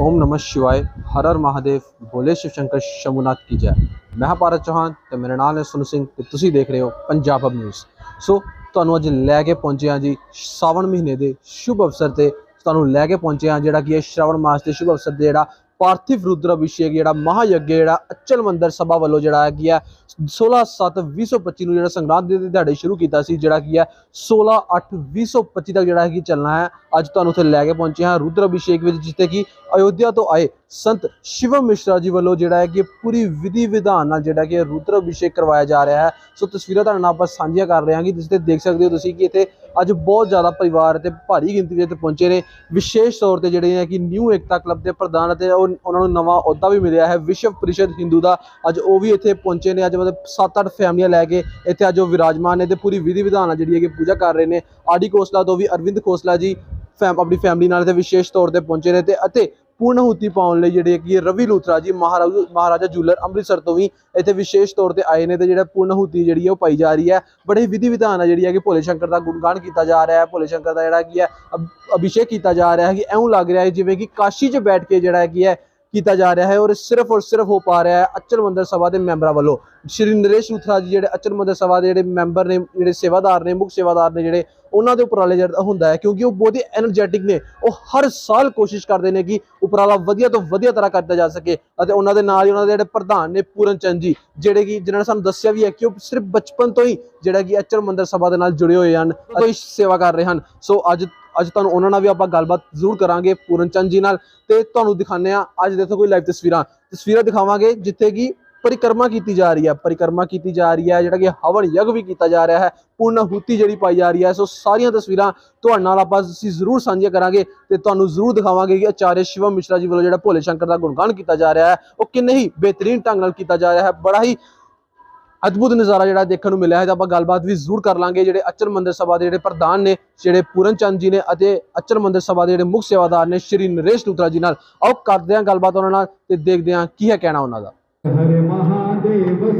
ਓਮ ਨਮः ਸ਼ਿਵਾਏ ਹਰ ਹਰ ਮਹਾਦੇਵ ਬੋਲੇ ਸ਼ਿਵ ਸ਼ੰਕਰ ਸ਼ਮੂਨਾਥ ਕੀ ਜੈ ਮੈਂ ਭਾਰਤ ਚੌਹਾਨ ਤੇ ਮੇਰੇ ਨਾਲ ਹੈ ਸੁਨ ਸਿੰਘ ਤੇ ਤੁਸੀਂ ਦੇਖ ਰਹੇ ਹੋ ਪੰਜਾਬ ਹਬ ਨਿਊਜ਼ ਸੋ ਤੁਹਾਨੂੰ ਅੱਜ ਲੈ ਕੇ ਪਹੁੰਚੇ ਹਾਂ ਜੀ ਸਾਵਣ ਮਹੀਨੇ ਦੇ ਸ਼ੁਭ ਅਵਸਰ ਤੇ ਤੁਹਾਨੂੰ ਲੈ ਕੇ ਪਹੁੰਚੇ ਹਾਂ ਜਿਹੜਾ ਕਿ ਇਹ ਸ਼ਰਵਣ ਮਾਸ ਦੇ ਸ਼ੁਭ ਅਵਸਰ ਤੇ ਜਿਹੜਾ ਪਾਰਥਿਵ ਰੁਦਰ ਅਭਿਸ਼ੇਕ ਜਿਹੜਾ ਮਹਾਯੱਗ ਜਿਹੜਾ ਅਚਲ ਮੰਦਰ ਸਭਾ ਵੱਲੋਂ ਜਿਹੜਾ ਹੈ ਕੀ ਹੈ 16/7/2025 ਨੂੰ ਜਿਹੜਾ ਸੰਗਰਾਂਦ ਦੇ ਦਿਹਾੜੇ ਸ਼ੁਰੂ ਕੀਤਾ ਸੀ, ਜਿਹੜਾ ਕੀ ਹੈ 16/8/2025 ਤੱਕ ਜਿਹੜਾ ਹੈ ਕਿ ਚੱਲਣਾ ਹੈ। ਅੱਜ ਤੁਹਾਨੂੰ ਉੱਥੇ ਲੈ ਕੇ ਪਹੁੰਚੇ ਹਾਂ ਰੁਦਰ ਅਭਿਸ਼ੇਕ ਵਿੱਚ, ਜਿੱਥੇ ਕਿ ਅਯੋਧਿਆ ਤੋਂ ਆਏ ਸੰਤ ਸ਼ਿਵਮ ਮਿਸ਼ਰਾ ਜੀ ਵੱਲੋਂ ਜਿਹੜਾ ਹੈ ਕਿ ਪੂਰੀ ਵਿਧੀ ਵਿਧਾਨ ਨਾਲ ਜਿਹੜਾ ਕਿ ਰੁਦਰ ਅਭਿਸ਼ੇਕ ਕਰਵਾਇਆ ਜਾ ਰਿਹਾ ਹੈ। ਸੋ ਤਸਵੀਰਾਂ ਤੁਹਾਡੇ ਨਾਲ ਆਪਾਂ ਸਾਂਝੀਆਂ ਕਰ ਰਹੇ ਹਾਂ ਕਿ ਜਿਸ ਤੇ ਦੇਖ ਸਕਦੇ ਹੋ ਤੁਸੀਂ ਕਿ ਇੱਥੇ ਅੱਜ ਬਹੁਤ ਜ਼ਿਆਦਾ ਪਰਿਵਾਰ ਤੇ ਭਾਰੀ ਗਿਣਤੀ ਵਿੱਚ ਇੱਥੇ ਪਹੁੰਚੇ ਨੇ। ਵਿਸ਼ੇਸ਼ ਤੌਰ ਤੇ ਜਿਹੜੇ ਹੈ ਕਿ ਨਿਊ ਏਕਤਾ ਕਲੱਬ ਦੇ ਪ੍ਰਧਾਨ ਅਤੇ ਉਹ ਉਹਨਾਂ ਨੂੰ ਨਵਾਂ ਅਹੁਦਾ ਵੀ ਮਿਲਿਆ ਹੈ। ਵਿਸ਼ਵ ਪ੍ਰੀਸ਼ਦ ਹਿੰਦੂ ਦਾ ਅੱਜ ਉਹ ਵੀ ਇੱਥੇ ਪਹੁੰਚੇ ਨੇ। ਅੱਜ ਮਤਲਬ 7-8 ਫੈਮਲੀਆਂ ਲੈ ਕੇ ਇੱਥੇ ਅੱਜ ਉਹ ਵਿਰਾਜਮਾਨ ਨੇ ਤੇ ਪੂਰੀ ਵਿਧੀ ਵਿਧਾਨ ਨਾਲ ਜਿਹੜੀ ਹੈ ਕਿ ਪੂਜਾ ਕਰ ਰਹੇ ਨੇ। ਆਡੀ ਕੋਸਲਾ ਤੋਂ ਵੀ ਅਰਵਿੰਦ ਖੋਸਲਾ ਜੀ, ਫੈਮ, ਆਪਣੀ ਫੈਮਿਲੀ ਨਾਲ ਇੱਥੇ ਵਿਸ਼ੇਸ਼ ਤੌਰ ਤੇ ਪਹੁੰਚੇ ਨੇ ਤੇ ਅਤੇ ਪੂਰਨਹੂਤੀ ਪਾਉਣ ਲਈ ਜਿਹੜੇ ਕਿ ਰਵੀ ਲੂਥਰਾ ਜੀ, ਮਹਾਰਾਜਾ ਮਹਾਰਾਜਾ ਜੂਲਰ ਅੰਮ੍ਰਿਤਸਰ ਤੋਂ ਵੀ ਇੱਥੇ ਵਿਸ਼ੇਸ਼ ਤੌਰ ਤੇ ਆਏ ਨੇ ਤੇ ਜਿਹੜਾ ਪੂਰਨਹੂਤੀ ਜਿਹੜੀ ਹੈ ਉਹ ਪਾਈ ਜਾ ਰਹੀ ਹੈ। ਬੜੇ ਵਿਧੀ ਵਿਧਾਨ ਹੈ ਜਿਹੜੀ ਹੈ ਕਿ ਭੋਲੇ ਸ਼ੰਕਰ ਦਾ ਗੁਣਗਾਨ ਕੀਤਾ ਜਾ ਰਿਹਾ ਹੈ, ਭੋਲੇ ਸ਼ੰਕਰ ਦਾ ਜਿਹੜਾ ਕੀ ਹੈ ਅਭਿਸ਼ੇਕ ਕੀਤਾ ਜਾ ਰਿਹਾ ਹੈ ਕਿ ਐਉਂ ਲੱਗ ਰਿਹਾ ਹੈ ਜਿਵੇਂ ਕਿ ਕਾਸ਼ੀ 'ਚ ਬੈਠ ਕੇ ਜਿਹੜਾ ਕੀ ਹੈ ਕੀਤਾ ਜਾ ਰਿਹਾ ਹੈ ਔਰ ਸਿਰਫ ਔਰ ਸਿਰਫ ਹੋ ਪਾ ਰਿਹਾ ਹੈ ਅਚਲ ਮੰਦਰ ਸਭਾ ਦੇ ਮੈਂਬਰਾਂ ਵੱਲੋਂ। ਸ਼੍ਰੀ ਨਰੇਸ਼ ਉਥਰਾ ਜੀ ਜਿਹੜੇ ਅਚਲ ਮੰਦਰ ਸਭਾ ਦੇ ਜਿਹੜੇ ਮੈਂਬਰ ਨੇ, ਜਿਹੜੇ ਸੇਵਾਦਾਰ ਨੇ, ਮੁੱਖ ਸੇਵਾਦਾਰ ਨੇ ਜਿਹੜੇ, ਉਹਨਾਂ ਦੇ ਉਪਰਾਲੇ ਜਿਹੜਾ ਹੁੰਦਾ ਹੈ ਕਿਉਂਕਿ ਉਹ ਬਹੁਤ ਹੀ એનਰਜੈਟਿਕ ਨੇ। ਉਹ ਹਰ ਸਾਲ ਕੋਸ਼ਿਸ਼ ਕਰਦੇ ਨੇ ਕਿ ਉਪਰਾਲਾ ਵਧੀਆ ਤੋਂ ਵਧੀਆ ਤਰ੍ਹਾਂ ਕਰਦਾ ਜਾ ਸਕੇ ਅਤੇ ਉਹਨਾਂ ਦੇ ਨਾਲ ਹੀ ਉਹਨਾਂ ਦੇ ਜਿਹੜੇ ਪ੍ਰਧਾਨ ਨੇ ਪੂਰਨ ਚੰਦ ਜੀ, ਜਿਹੜੇ ਕਿ ਜਿਨ੍ਹਾਂ ਨੇ ਸਾਨੂੰ ਦੱਸਿਆ ਵੀ ਹੈ ਕਿ ਉਹ ਸਿਰਫ ਬਚਪਨ ਤੋਂ ਹੀ ਜਿਹੜਾ ਕਿ ਅਚਲ ਮੰਦਰ ਸਭਾ ਦੇ ਨਾਲ ਜੁੜੇ ਹੋਏ ਹਨ ਅਤੇ ਸੇਵਾ ਕਰ ਰਹੇ ਹਨ। ਸੋ ਅੱਜ ਅੱਜ ਤੁਹਾਨੂੰ ਉਹਨਾਂ ਨਾਲ ਵੀ ਆਪਾਂ ਗੱਲਬਾਤ ਜ਼ਰੂਰ ਕਰਾਂਗੇ ਪੂਰਨ ਚੰਦ ਜੀ ਨਾਲ ਤੇ ਤੁਹਾਨੂੰ ਦਿਖਾਉਂਦੇ ਆ ਅੱਜ ਦੇ ਦੇਖੋ ਕੋਈ ਲਾਈਵ ਤਸਵੀਰਾਂ। ਤਸਵੀਰਾਂ ਦਿਖਾਵਾਂਗੇ ਜਿੱਥੇ ਕਿ ਪਰਿਕਰਮਾ ਕੀਤੀ ਜਾ ਰਹੀ ਹੈ। ਪਰਿਕਰਮਾ ਕੀਤੀ ਜਾ ਰਹੀ ਹੈ, ਜਿਹੜਾ ਕਿ ਹਵਨ ਯਗ ਵੀ ਕੀਤਾ ਜਾ ਰਿਹਾ ਹੈ ਪੂਰਨਹੁਤੀ ਜਿਹੜੀ ਪਾਈ ਜਾ ਰਹੀ ਹੈ, ਸੋ ਸਾਰੀਆਂ ਤਸਵੀਰਾਂ ਤੁਹਾਡੇ ਨਾਲ ਆਪਾਂ ਅਸੀਂ ਜ਼ਰੂਰ ਸਾਂਝੀਆਂ ਕਰਾਂਗੇ ਤੇ ਤੁਹਾਨੂੰ ਜ਼ਰੂਰ ਦਿਖਾਵਾਂਗੇ ਕਿ ਆਚਾਰਿਆ ਸ਼ਿਵਮ ਮਿਸ਼ਰਾ ਜੀ ਵੱਲੋਂ ਜਿਹੜਾ ਭੋਲੇ ਸ਼ੰਕਰ ਦਾ ਗੁਣਗਾਨ ਕੀਤਾ ਜਾ ਰਿਹਾ ਹੈ, ਉਹ ਕਿੰਨੇ ਹੀ ਬਿਹਤਰੀਨ ਢੰਗ ਨਾਲ ਕੀਤਾ ਜਾ ਰਿਹਾ ਹੈ। ਬੜਾ ਹੀ ਅਦਭੁਤ ਨਜ਼ਾਰਾ ਜਿਹੜਾ ਦੇਖਣ ਨੂੰ ਮਿਲਿਆ ਹੈ। ਤਾਂ ਆਪਾਂ ਗੱਲਬਾਤ ਵੀ ਜ਼ਰੂਰ ਕਰ ਲਾਂਗੇ। ਜਿਹੜੇ ਅਚਰ ਮੰਦਰ ਸਭਾ ਦੇ ਜਿਹੜੇ ਪ੍ਰਧਾਨ ਨੇ, ਜਿਹੜੇ ਪੂਰਨ ਚੰਦ ਜੀ ਨੇ ਅਤੇ ਅਚਰ ਮੰਦਰ ਸਭਾ ਦੇ ਜਿਹੜੇ ਮੁੱਖ ਸੇਵਾਦਾਰ ਨੇ, ਸ਼੍ਰੀ ਨਰੇਸ਼ ਲੂਤਰਾ ਜੀ ਨਾਲ। ਆਓ, ਕਰਦੇ ਹਾਂ ਗੱਲਬਾਤ ਉਹਨਾਂ ਨਾਲ ਤੇ ਦੇਖਦੇ ਹਾਂ ਕੀ ਹੈ ਕਹਿਣਾ ਉਹਨਾਂ ਦਾ। ਹਰੇ ਮਹਾਦੇਵ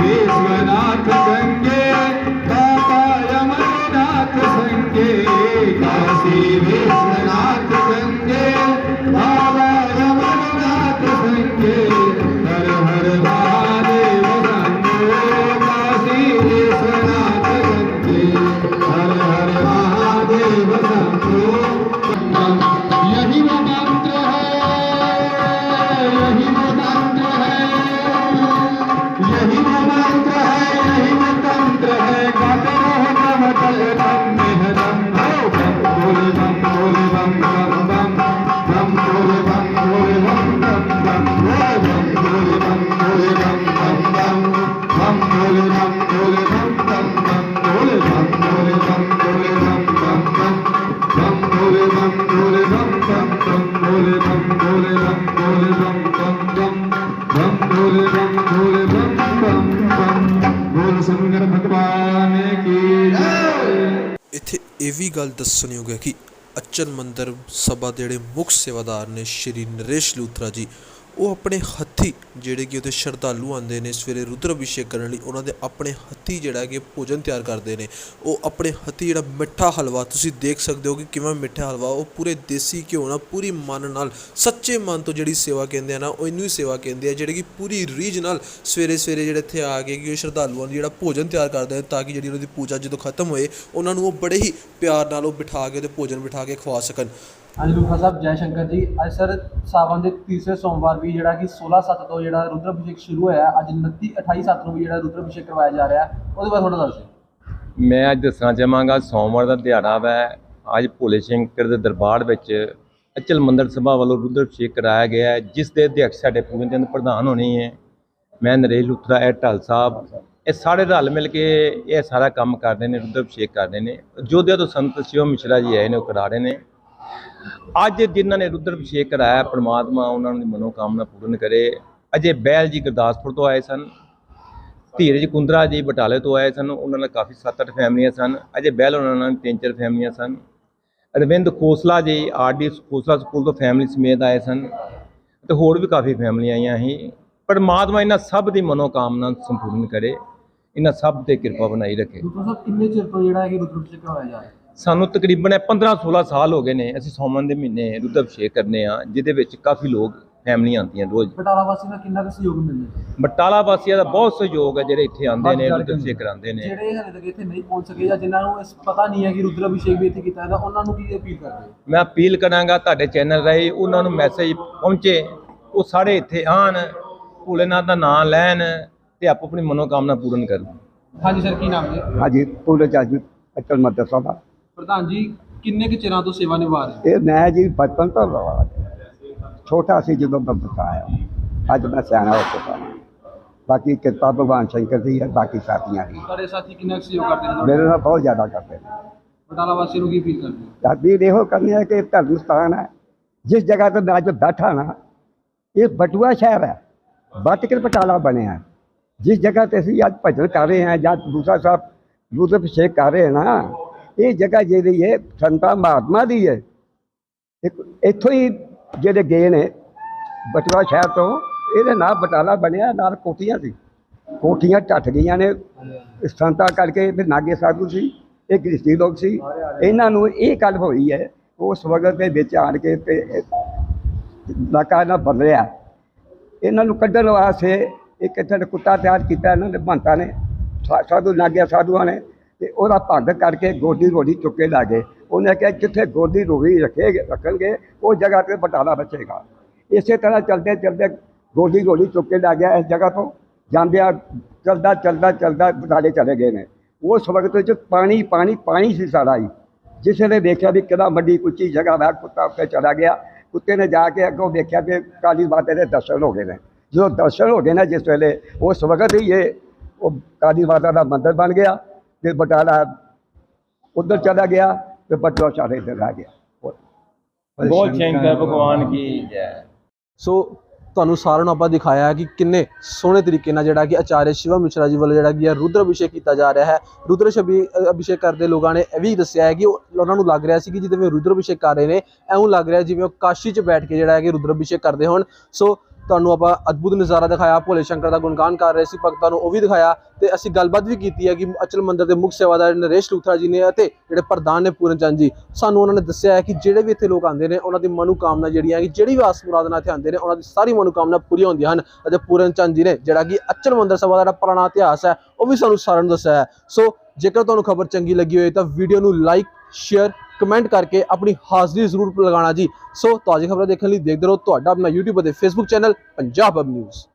ਇਹ ਵੀ ਗੱਲ ਦੱਸਣਯੋਗ ਹੈ ਕਿ ਅਚਨ ਮੰਦਰ ਸਭਾ ਦੇ ਜਿਹੜੇ ਮੁੱਖ ਸੇਵਾਦਾਰ ਨੇ, ਸ਼੍ਰੀ ਨਰੇਸ਼ ਲੂਥਰਾ ਜੀ ਉਹ ਆਪਣੇ ਹੱਥੀਂ ਜਿਹੜੇ ਕਿ ਉੱਥੇ ਸ਼ਰਧਾਲੂ ਆਉਂਦੇ ਨੇ, ਸਵੇਰੇ ਰੁਦਰ ਅਭਿਸ਼ੇਕ ਕਰਨ ਲਈ ਉਹਨਾਂ ਦੇ ਆਪਣੇ ਹੱਥੀਂ ਜਿਹੜਾ ਕਿ ਭੋਜਨ ਤਿਆਰ ਕਰਦੇ ਨੇ। ਉਹ ਆਪਣੇ ਹੱਥੀਂ ਜਿਹੜਾ ਮਿੱਠਾ ਹਲਵਾ, ਤੁਸੀਂ ਦੇਖ ਸਕਦੇ ਹੋ ਕਿ ਕਿਵੇਂ ਮਿੱਠਾ ਹਲਵਾ, ਉਹ ਪੂਰੇ ਦੇਸੀ ਘਿਓ ਨਾਲ, ਪੂਰੀ ਮਨ ਨਾਲ, ਸੱਚੇ ਮਨ ਤੋਂ ਜਿਹੜੀ ਸੇਵਾ ਕਹਿੰਦੇ ਆ ਨਾ, ਉਹ ਇਹਨੂੰ ਹੀ ਸੇਵਾ ਕਹਿੰਦੇ ਆ, ਜਿਹੜੇ ਕਿ ਪੂਰੀ ਰੀਝ ਨਾਲ ਸਵੇਰੇ ਸਵੇਰੇ ਜਿਹੜੇ ਇੱਥੇ ਆ ਕੇ ਕਿ ਉਹ ਸ਼ਰਧਾਲੂਆਂ ਨੂੰ ਜਿਹੜਾ ਭੋਜਨ ਤਿਆਰ ਕਰਦੇ ਨੇ, ਤਾਂ ਕਿ ਜਿਹੜੀ ਉਹਨਾਂ ਦੀ ਪੂਜਾ ਜਦੋਂ ਖਤਮ ਹੋਏ, ਉਹਨਾਂ ਨੂੰ ਉਹ ਬੜੇ ਹੀ ਪਿਆਰ ਨਾਲ ਉਹ ਬਿਠਾ ਕੇ ਉਹਦੇ ਭੋਜਨ ਬਿਠਾ ਕੇ ਖਵਾ ਸਕਣ। ਹਾਂਜੀ ਰੂਪਾ ਸਾਹਿਬ, ਜੈ ਸ਼ੰਕਰ ਜੀ। ਅੱਜ ਸਰ ਸਾਵਨ ਦੇ ਤੀਸਰੇ ਸੋਮਵਾਰ ਵੀ ਜਿਹੜਾ ਕਿ 16/7 ਤੋਂ ਜਿਹੜਾ ਰੁਦਰ ਅਭਿਸ਼ੇਕ ਸ਼ੁਰੂ ਹੋਇਆ, ਅੱਜ 29 28/7 ਨੂੰ ਵੀ ਜਿਹੜਾ ਰੁਦਰ ਅਭਿਸ਼ੇਕ ਕਰਵਾਇਆ ਜਾ ਰਿਹਾ। ਉਹਦੇ ਬਾਰੇ ਥੋੜਾ ਦੱਸੋ ਮੈਂ ਅੱਜ ਦੱਸਣਾ ਚਾਹਾਂਗਾ, ਸੋਮਵਾਰ ਦਾ ਦਿਹਾੜਾ ਵੈ। ਅੱਜ ਭੋਲੇ ਸ਼ੰਕਰ ਦੇ ਦਰਬਾਰ ਵਿੱਚ ਅਚਲ ਮੰਦਰ ਸਭਾ ਵੱਲੋਂ ਰੁਦਰ ਅਭਿਸ਼ੇਕ ਕਰਾਇਆ ਗਿਆ ਹੈ, ਜਿਸ ਦੇ ਅਧਿਕਸ਼ ਸਾਡੇ ਪੂਰਨ ਚੰਦ ਪ੍ਰਧਾਨ ਹੋਣੀ ਹੈ। ਮੈਂ ਨਰੇਸ਼ ਲੁਥਰਾ, ਇਹ ਢਲ ਸਾਹਿਬ, ਇਹ ਸਾਰੇ ਰਲ ਮਿਲ ਕੇ ਇਹ ਸਾਰਾ ਕੰਮ ਕਰਦੇ ਨੇ ਰੁਦਰ ਅਭਿਸ਼ੇਕ ਕਰਦੇ ਨੇ। ਜੋਧਿਆ ਤੋਂ ਸੰਤ ਸ਼ਿਵ ਮਿਸ਼ਰਾ ਜੀ ਆਏ ਨੇ, ਉਹ ਕਰਾ ਰਹੇ ਨੇ। ਅੱਜ ਜਿਨ੍ਹਾਂ ਨੇ ਰੁਦਰ ਅਭਿਸ਼ੇਕ ਕਰਾਇਆ, ਪ੍ਰਮਾਤਮਾ ਉਹਨਾਂ ਦੀ ਮਨੋਕਾਮਨਾ ਪੂਰਨ ਕਰੇ। ਅਜੇ ਬੈਲ ਜੀ ਗੁਰਦਾਸਪੁਰ ਤੋਂ ਆਏ ਸਨ। ਧੀਰਜ ਕੁੰਦਰਾ ਜੀ ਬਟਾਲੇ ਤੋਂ ਆਏ ਸਨ। ਉਹਨਾਂ ਨਾਲ ਕਾਫੀ 7-8 ਫੈਮਲੀਆਂ ਸਨ। ਅਜੇ ਬਹਿਲ ਉਹਨਾਂ ਨਾਲ ਤਿੰਨ ਚਾਰ ਫੈਮਲੀਆਂ ਸਨ। Arvind Khosla ji R D Khosla school ਤੋਂ ਫੈਮਿਲੀ ਸਮੇਤ ਆਏ ਸਨ ਤੇ ਹੋਰ ਵੀ ਕਾਫੀ ਫੈਮਲੀਆਂ ਆਈਆਂ ਸੀ। ਪਰਮਾਤਮਾ ਇਹਨਾਂ ਸਭ ਦੀ ਮਨੋਕਾਮਨਾ ਸੰਪੂਰਨ ਕਰੇ। ਇਹਨਾਂ ਸਭ ਤੇ ਕਿਰਪਾ ਬਣਾਈ ਰੱਖੇ। ਰੂਪਾ ਸਾਹਿਬ ਕਿੰਨੇ ਚਿਰ ਤੋਂ ਜਿਹੜਾ ਹੈ ਕਿ ਰੁਦਰ ਅਭਿਸ਼ੇਕ ਕਰਵਾਇਆ ਜਾ ਰਿਹਾ? ਸਾਨੂੰ ਤਕਰੀਬਨ 15-16 ਸਾਲ ਹੋ ਗਏ ਨੇ ਅਸੀਂ ਸੌਮਨ ਦੇ ਮਹੀਨੇ ਰੁੱਧ ਅਭਿਸ਼ੇਕ ਕਰਨੇ ਆ ਜਿਹਦੇ ਵਿੱਚ ਕਾਫੀ ਲੋਕ ਫੈਮਲੀਆਂ ਆਉਂਦੀਆਂ ਰੋਜ਼। ਬਟਾਲਾ ਵਾਸੀ ਦਾ ਕਿੰਨਾ ਕੁ ਸਹਿਯੋਗ ਮਿਲਦਾ ਹੈ? ਬਟਾਲਾ ਵਾਸੀਆਂ ਦਾ ਬਹੁਤ ਸਹਿਯੋਗ ਹੈ ਜਿਹੜੇ ਇੱਥੇ ਆਉਂਦੇ ਨੇ ਰੁੱਧ ਅਭਿਸ਼ੇਕ ਕਰਾਉਂਦੇ ਨੇ। ਜਿਹੜੇ ਹਲੇ ਤੱਕ ਇੱਥੇ ਨਹੀਂ ਪਹੁੰਚ ਸਕੇ ਜਾਂ ਜਿਨ੍ਹਾਂ ਨੂੰ ਇਸ ਪਤਾ ਨਹੀਂ ਹੈ ਕਿ ਰੁਦਰ ਅਭਿਸ਼ੇਕ ਵੀ ਇੱਥੇ ਕੀਤਾ ਜਾਂਦਾ ਉਹਨਾਂ ਨੂੰ ਕੀ ਅਪੀਲ ਕਰਦੇ ਹੋ? ਮੈਂ ਅਪੀਲ ਕਰਾਂਗਾ ਤੁਹਾਡੇ ਚੈਨਲ ਰਾਹੀਂ ਉਹਨਾਂ ਨੂੰ ਮੈਸੇਜ ਪਹੁੰਚੇ ਉਹ ਸਾਰੇ ਇੱਥੇ ਆਣ ਭੋਲੇਨਾਥ ਦਾ ਨਾਮ ਲੈਣ ਤੇ ਆਪੋ ਆਪਣੀ ਮਨੋਕਾਮਨਾ ਪੂਰਨ ਕਰਨ। ਹਾਂਜੀ ਸਰ ਕੀ ਨਾਮ ਹੈ? ਹਾਂਜੀ ਪੂਰੇ ਚਾਜੂ ਅਚਲ ਮਦਰ ਸਭਾ ਪ੍ਰਧਾਨ ਜੀ ਕਿੰਨੇ ਕੁ ਚਿਰਾਂ ਤੋਂ ਸੇਵਾ ਨਿਭਾ ਰਹੇ ਹੋ? ਇਹ ਮੈਂ ਜੀ ਬਚਪਨ ਤੋਂ ਲਵਾ ਛੋਟਾ ਸੀ ਜਦੋਂ ਮੈਂ ਬਤਾਇਆ ਅੱਜ ਮੈਂ ਸਿਆਣਾ ਹੋ ਚੁੱਕਾ ਹਾਂ ਬਾਕੀ ਕਿਰਪਾ ਭਗਵਾਨ ਸ਼ੰਕਰ ਦੀ ਹੈ ਬਾਕੀ ਸਾਥੀਆਂ ਦੀ। ਸਾਡੇ ਸਾਥੀ ਕਿੰਨਾ ਕੁ ਸਹਿਯੋਗ ਕਰਦੇ ਨੇ ਮੇਰੇ ਨਾਲ ਬਹੁਤ ਜ਼ਿਆਦਾ ਕਰਦੇ ਨੇ। ਬਟਾਲਾ ਵਾਸੀ ਨੂੰ ਕੀ ਅਪੀਲ ਕਰਦੇ ਹੋ? ਦਾਦੀ ਇਹੋ ਕਰਨੀ ਹੈ ਕਿ ਇਹ ਧਰਮ ਸਥਾਨ ਹੈ। ਜਿਸ ਜਗ੍ਹਾ ਤੇ ਮੈਂ ਅੱਜ ਬੈਠਾ ਨਾ ਇਹ ਬਟੂਆ ਸ਼ਹਿਰ ਹੈ। ਬਟ ਕੇ ਬਟਾਲਾ ਬਣਿਆ ਹੈ। ਜਿਸ ਜਗ੍ਹਾ ਤੇ ਅਸੀਂ ਅੱਜ ਭਜਨ ਕਰ ਰਹੇ ਹਾਂ ਜਾਂ ਦੂਸਰਾ ਸਾਹਿਬ ਰੂਦ ਅਭਿਸ਼ੇਕ ਕਰ ਰਹੇ ਹਾਂ ਨਾ ਇਹ ਜਗ੍ਹਾ ਜਿਹੜੀ ਹੈ, ਸੰਤਾਂ ਮਹਾਤਮਾ ਦੀ ਹੈ। ਇੱਕ ਇੱਥੋਂ ਹੀ ਜਿਹੜੇ ਗਏ ਨੇ, ਬਟੂਆ ਸ਼ਹਿਰ ਤੋਂ, ਇਹਦੇ ਨਾਲ ਬਟਾਲਾ ਬਣਿਆ, ਨਾਲ ਕੋਠੀਆਂ ਸੀ। ਕੋਠੀਆਂ ਢੱਠ ਗਈਆਂ ਨੇ। ਸੰਤਾਂ ਕਰਕੇ ਫਿਰ ਨਾਗੇ ਸਾਧੂ ਸੀ, ਇਹ ਗ੍ਰਿਸ਼ਤੀ ਲੋਕ ਸੀ। ਇਹਨਾਂ ਨੂੰ ਇਹ ਗੱਲ ਹੋਈ ਹੈ ਉਸ ਵਕਤ ਦੇ ਵਿੱਚ ਆਣ ਕੇ ਤੇ ਇਲਾਕਾ ਨਾ ਬਦਲਿਆ ਇਹਨਾਂ ਨੂੰ ਕੱਢਣ ਵਾਸਤੇ ਇੱਕ ਇੱਥੇ ਦਾ ਕੁੱਤਾ ਤਿਆਰ ਕੀਤਾ, ਇਹਨਾਂ ਨੇ ਬੰਤਾ ਨੇ ਸਾਧੂ, ਨਾਗਿਆ ਸਾਧੂਆਂ ਨੇ। ਤੇ ਉਹਦਾ ਭੰਗ ਕਰਕੇ ਗੋਦੀ ਰੋੜੀ ਚੁੱਕੇ ਲਾ ਗਏ। ਉਹਨੇ ਕਿਹਾ, ਜਿੱਥੇ ਗੋਦੀ ਰੋੜੀ ਰੱਖੇ ਰੱਖਣਗੇ, ਉਹ ਜਗ੍ਹਾ ਤੇ ਬਟਾਲਾ ਬਚੇਗਾ। ਇਸੇ ਤਰ੍ਹਾਂ ਚਲਦੇ ਚਲਦੇ ਗੋਦੀ ਰੋੜੀ ਚੁੱਕੇ ਲਾ ਗਿਆ ਇਸ ਜਗ੍ਹਾ ਤੋਂ। ਜਾਂਦਿਆਂ ਚਲਦਾ ਚਲਦਾ ਚਲਦਾ ਬਟਾਲੇ ਚਲੇ ਗਏ ਨੇ। ਉਸ ਵਕਤ ਵਿੱਚ ਪਾਣੀ ਪਾਣੀ ਪਾਣੀ ਸੀ ਸਾਰਾ ਹੀ। ਜਿਸ ਨੇ ਦੇਖਿਆ ਵੀ ਕਿਹੜਾ ਵੱਡੀ ਉੱਚੀ ਜਗ੍ਹਾ ਵਾ, ਕੁੱਤਾ ਉੱਤੇ ਚਲਾ ਗਿਆ। ਕੁੱਤੇ ਨੇ ਜਾ ਕੇ ਅੱਗੋਂ ਦੇਖਿਆ ਕਿ ਕਾਲੀ ਮਾਤਾ ਦੇ ਦਰਸ਼ਨ ਹੋ ਗਏ ਨੇ। ਜਦੋਂ ਦਰਸ਼ਨ ਹੋ ਗਏ ਨੇ ਜਿਸ ਵੇਲੇ, ਉਸ ਵਕਤ ਹੀ ਇਹ ਉਹ ਕਾਲੀ ਮਾਤਾ ਦਾ ਮੰਦਿਰ ਬਣ ਗਿਆ। ਤੇ ਬਟਾਲਾ ਉਧਰ ਚਲਾ ਗਿਆ ਤੇ ਬਟਵਾ ਚਾਰੇ ਇੱਧਰ ਆ ਗਿਆ। ਬਹੁਤ ਸ਼ੰਕਰ ਭਗਵਾਨ ਕੀ ਜੈ। ਸੋ ਤੁਹਾਨੂੰ ਸਾਰਿਆਂ ਨੂੰ ਆਪਾਂ ਦਿਖਾਇਆ ਹੈ ਕਿ ਕਿੰਨੇ ਸੋਹਣੇ ਤਰੀਕੇ ਨਾਲ ਜਿਹੜਾ ਕਿ ਆਚਾਰਿਆ ਸ਼ਿਵਾ ਮਿਸ਼ਰਾ ਜੀ ਵੱਲੋਂ ਜਿਹੜਾ ਕਿ ਰੁਦਰ ਅਭਿਸ਼ੇਕ ਕੀਤਾ ਜਾ ਰਿਹਾ ਹੈ। ਰੁਦਰ ਸ਼ਬੀ ਅਭਿਸ਼ੇਕ ਕਰਦੇ ਲੋਕਾਂ ਨੇ ਇਹ ਵੀ ਦੱਸਿਆ ਹੈ ਕਿ ਉਹ- ਉਹਨਾਂ ਨੂੰ ਲੱਗ ਰਿਹਾ ਸੀ ਕਿ ਜਿਵੇਂ ਰੁਦਰ ਅਭਿਸ਼ੇਕ ਕਰ ਰਹੇ ਨੇ ਐਉਂ ਲੱਗ ਰਿਹਾ ਜਿਵੇਂ ਉਹ ਕਾਸ਼ੀ 'ਚ ਬੈਠ ਕੇ ਜਿਹੜਾ ਹੈ ਕਿ ਰੁਦਰ ਅਭਿਸ਼ੇਕ ਕਰਦੇ ਹੋਣ। ਸੋ ਤੁਹਾਨੂੰ ਆਪਾਂ ਅਦਭੁਤ ਨਜ਼ਾਰਾ ਦਿਖਾਇਆ, ਭੋਲੇ ਸ਼ੰਕਰ ਦਾ ਗੁਣਗਾਨ ਕਰ ਰਹੇ ਸੀ, ਭਗਤਾਂ ਨੂੰ ਉਹ ਵੀ ਦਿਖਾਇਆ ਤੇ ਅਸੀਂ ਗੱਲਬਾਤ ਵੀ ਕੀਤੀ ਹੈ ਕਿ ਅਚਲ ਮੰਦਰ ਦੇ ਮੁੱਖ ਸੇਵਾਦਾਰ ਨਰੇਸ਼ ਲੂਥਰਾ ਜੀ ਨੇ ਅਤੇ ਜਿਹੜੇ ਪ੍ਰਧਾਨ ਨੇ ਪੂਰਨ ਚੰਦ ਜੀ, ਸਾਨੂੰ ਉਹਨਾਂ ਨੇ ਦੱਸਿਆ ਹੈ ਕਿ ਜਿਹੜੇ ਵੀ ਇੱਥੇ ਲੋਕ ਆਉਂਦੇ ਨੇ, ਉਹਨਾਂ ਦੀ ਮਨੋਕਾਮਨਾ ਜਿਹੜੀਆਂ ਕਿ ਜਿਹੜੀ ਵੀ ਆਸ ਮੁਰਾਦ ਨਾਲ ਇੱਥੇ ਆਉਂਦੇ ਨੇ, ਉਹਨਾਂ ਦੀ ਸਾਰੀ ਮਨੋਕਾਮਨਾ ਪੂਰੀਆਂ ਹੁੰਦੀਆਂ ਹਨ ਅਤੇ ਪੂਰਨ ਚੰਦ ਜੀ ਨੇ ਜਿਹੜਾ ਕਿ ਅਚਲ ਮੰਦਰ ਸਭਾ ਦਾ ਜਿਹੜਾ ਪੁਰਾਣਾ ਇਤਿਹਾਸ ਹੈ, ਉਹ ਵੀ ਸਾਨੂੰ ਸਾਰਿਆਂ ਨੂੰ ਦੱਸਿਆ ਹੈ। ਸੋ ਜੇਕਰ ਤੁਹਾਨੂੰ ਖਬਰ ਚੰਗੀ ਲੱਗੀ ਹੋਏ ਤਾਂ ਵੀਡੀਓ ਨੂੰ ਲਾਈਕ ਸ਼ੇਅਰ ਕਮੈਂਟ ਕਰਕੇ ਆਪਣੀ ਹਾਜ਼ਰੀ ਜ਼ਰੂਰ ਲਗਾਉਣਾ ਜੀ। ਸੋ ਤਾਜ਼ੀ ਖਬਰਾਂ ਦੇਖਣ ਲਈ ਦੇਖਦੇ ਰਹੋ ਤੁਹਾਡਾ ਆਪਣਾ YouTube ਅਤੇ Facebook ਚੈਨਲ ਪੰਜਾਬ ਅਬ ਨਿਊਜ਼